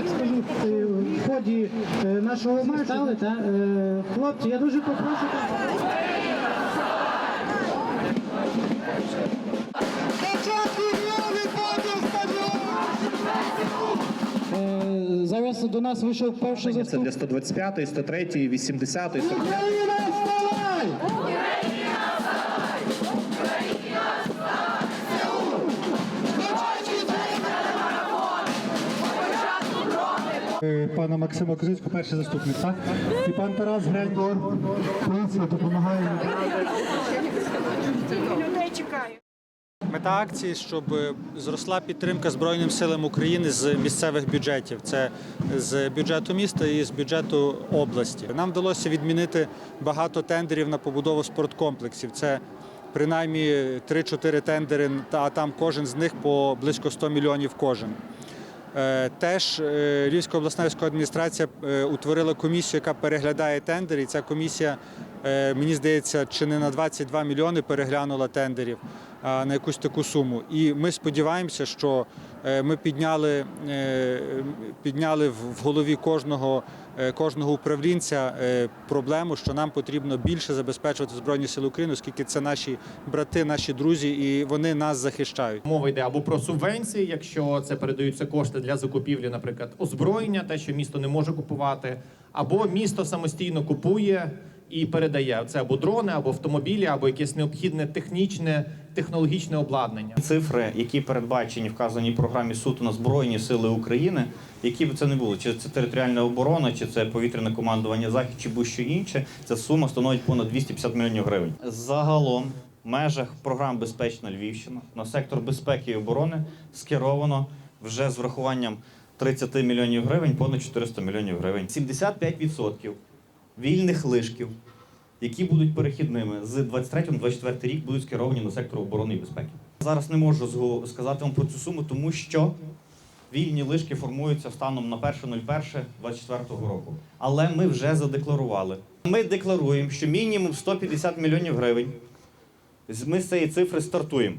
так скажу, е, в ході е, нашого матчу. Стали, та, е, хлопці, я дуже попрошу. Зараз до нас вийшов перший Це заступник. для 125, 103, 80, 45. Пана Максима Козицького, перший заступник, так? І пан Тарас Гренько, поліція допомагає. Людей чекаю. Мета акції, щоб е, зросла підтримка Збройним силам України з місцевих бюджетів. Це з бюджету міста і з бюджету області. Нам вдалося відмінити багато тендерів на побудову спорткомплексів. Це принаймні 3-4 тендери, а там кожен з них по близько 100 мільйонів кожен. Е, Теж е, Львівська обласна військова адміністрація е, утворила комісію, яка переглядає тендер, І ця комісія, е, мені здається, чи не на 22 мільйони переглянула тендерів, на якусь таку суму. І ми сподіваємося, що е, ми підняли, е, підняли в голові кожного, е, кожного управлінця е, проблему, що нам потрібно більше забезпечувати Збройні Сили України, оскільки це наші брати, наші друзі, і вони нас захищають. Мова йде або про субвенції, якщо це передаються кошти для закупівлі, наприклад, озброєння, те, що місто не може купувати, або місто самостійно купує і передає це або дрони, або автомобілі, або якесь необхідне технічне, технологічне обладнання. Цифри, які передбачені вказаній програмі суто на Збройні Сили України, які б це не було, чи це територіальна оборона, чи це повітряне командування захід, чи будь-що інше, ця сума становить понад 250 мільйонів гривень. Загалом в межах програм Безпечна Львівщина на сектор безпеки і оборони скеровано вже з врахуванням 30 мільйонів гривень, понад 400 мільйонів гривень. 75% вільних лишків які будуть перехідними з 23-24 рік будуть скеровані на сектор оборони і безпеки. Зараз не можу сказати вам про цю суму, тому що вільні лишки формуються станом на 1.01.24 року. Але ми вже задекларували. Ми декларуємо, що мінімум 150 мільйонів гривень. Ми з цієї цифри стартуємо.